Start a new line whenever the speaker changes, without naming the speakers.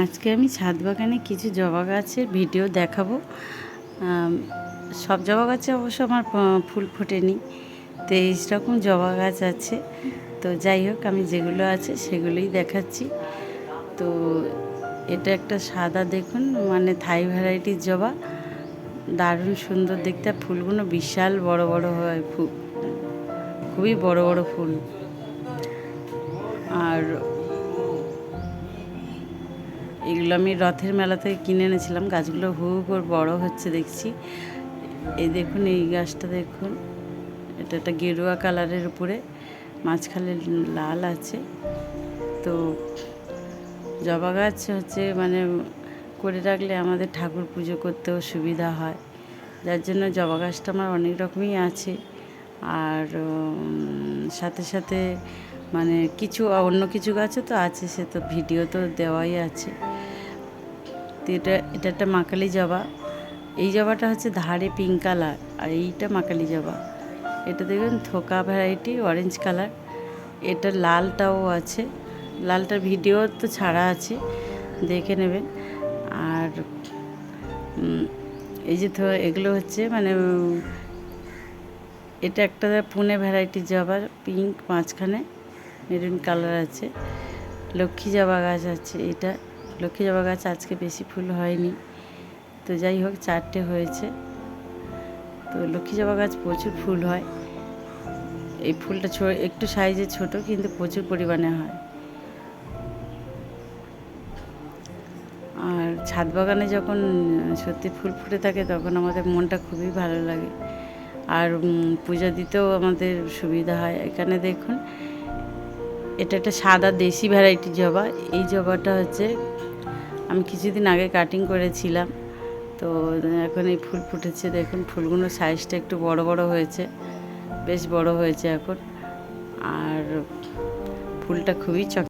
আজকে আমি ছাদ বাগানে কিছু জবা গাছের ভিডিও দেখাবো। সব জবা গাছে অবশ্য আমার ফুল ফোটেনি। তেইশ রকম জবা গাছ আছে। তো যাই হোক, আমি যেগুলো আছে সেগুলোই দেখাচ্ছি। তো এটা একটা সাদা দেখুন মানে থাই ভ্যারাইটির জবা। দারুণ সুন্দর দেখতে ফুলগুলো বিশাল বড় বড় হয় ফুল খুবই বড় বড় ফুল। আর এগুলো আমি রথের মেলা থেকে কিনে এনেছিলাম। গাছগুলো হু করে বড় হচ্ছে দেখছি। এই দেখুন, এই গাছটা দেখুন। এটা একটা গেরুয়া কালারের উপরে। মাঝখানে লাল আছে। তো জবা গাছ হচ্ছে মানে করে রাখলে আমাদের ঠাকুর পুজো করতেও সুবিধা হয়। যার জন্য জবা গাছটা আমার অনেক রকমই আছে। আর সাথে সাথে মানে কিছু, অন্য কিছু গাছও তো আছে, সে তো ভিডিও তো দেওয়াই আছে। তো এটা এটা একটা মাকালি জবা। এই জবাটা হচ্ছে ধারে পিঙ্ক কালার আর এইটা মাকালি জবা। এটা দেখবেন থোকা ভ্যারাইটি অরেঞ্জ কালার এটা লালটাও আছে। লালটার ভিডিও তো ছাড়া আছে, দেখে নেবেন। আর এই যে এগুলো হচ্ছে মানে এটা একটা পুনে ভ্যারাইটির জবা পিঙ্ক মাঝখানে। মেরুন কালার আছে। লক্ষ্মী জবা গাছ আছে এটা। লক্ষ্মী জবা গাছ আজকে বেশি ফুল হয়নি। তো যাই হোক, চারটে হয়েছে। তো লক্ষ্মী জবা গাছ প্রচুর ফুল হয়। এই ফুলটা একটু সাইজে ছোট কিন্তু প্রচুর পরিমাণে হয়। আর ছাদ বাগানে যখন, সত্যি ফুল ফুটে থাকে তখন আমাদের মনটা খুবই ভালো লাগে। আর পূজা দিতেও আমাদের সুবিধা হয়। এখানে দেখুন এটা একটা সাদা দেশি ভ্যারাইটি জবা। এই জবাটা হচ্ছে, আমি কিছুদিন আগে কাটিং করেছিলাম। তো এখন এই ফুল ফুটেছে, দেখুন ফুলগুলোর সাইজটা একটু বড় বড় হয়েছে, বেশ বড় হয়েছে এখন। আর ফুলটা খুবই চক